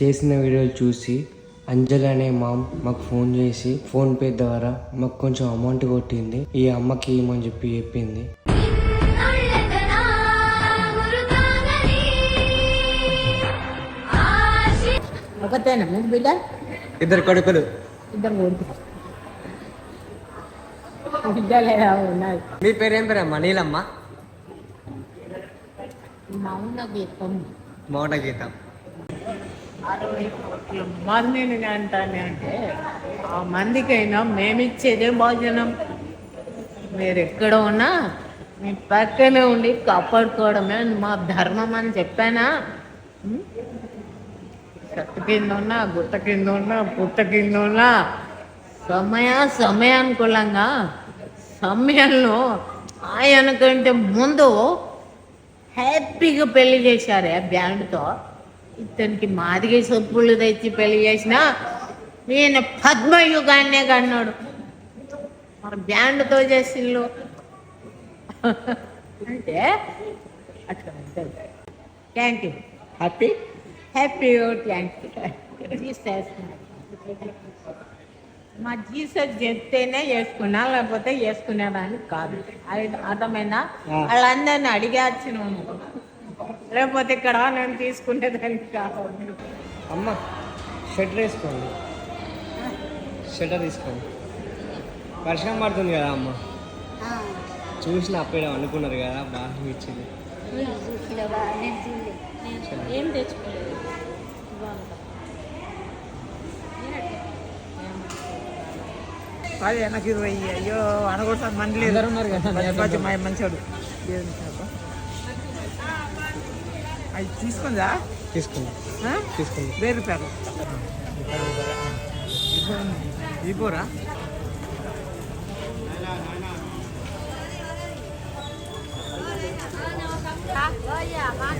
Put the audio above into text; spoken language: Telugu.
చేసిన వీడియోలు చూసి అంజలి అనే మామ్ మాకు ఫోన్ చేసి ఫోన్ పే ద్వారా మాకు కొంచెం అమౌంట్ కొట్టింది. ఈ అమ్మకి ఇవ్వమని చెప్పి చెప్పింది. ఒకతేనా? మీకు బిడ్డ? ఇద్దరు కొడుకులు. ఇద్దరు కొడుకు బిడ్డ లేదా ఉన్నది మీ పేరు ఏం పేరు అమ్మా నీలమ్మ? మౌన గీతం మౌన గీతం మందిని అంటానే అంటే ఆ మందికైనా మేమిచ్చేదే భోజనం. మీరు ఎక్కడ ఉన్నా మీ పక్కనే ఉండి కాపాడుకోవడమే మా ధర్మం అని చెప్పానా? చెట్టు కింద ఉన్నా గుట్ట కింద ఉన్నా పుట్ట కింద ఉన్నా సమయ సమయానుకూలంగా సమయంలో ఆయన కంటే ముందు హ్యాపీగా పెళ్ళి చేశారే బ్యాండ్తో. ఇతనికి మాదిగ సొప్పులు తెచ్చి పెళ్ళి చేసిన నేను పద్మయుగాన్నే కన్నాడు. మరి బ్యాండ్తో చేసిళ్ళు అంటే అట్లా thank you happy happy thank you Jesus మా జీసస్ చెప్తేనే చేసుకున్నా లేకపోతే చేసుకునేదాన్ని కాదు. అది అర్థమైందా? వాళ్ళందరినీ అడిగాల్సిన లేకపోతే ఇక్కడ నేను తీసుకునేదానికి కాదు. అమ్మ షట్టర్ వేసుకోండి. షట్టర్ తీసుకోండి. వర్షం పడుతుంది కదా అమ్మ? చూసిన అప్పుడే అనుకున్నారు కదా బాగా ఇచ్చింది ఏం తెచ్చుకోలేదు. అది వెనక్కి ఇరవై అయ్యో అనకూడదు మంది లేదు ఉన్నారు అది తీసుకుందా? తీసుకుంది. తీసుకుంది. వెయ్యి రూపాయలు. ఇవ్వరా Oh yeah,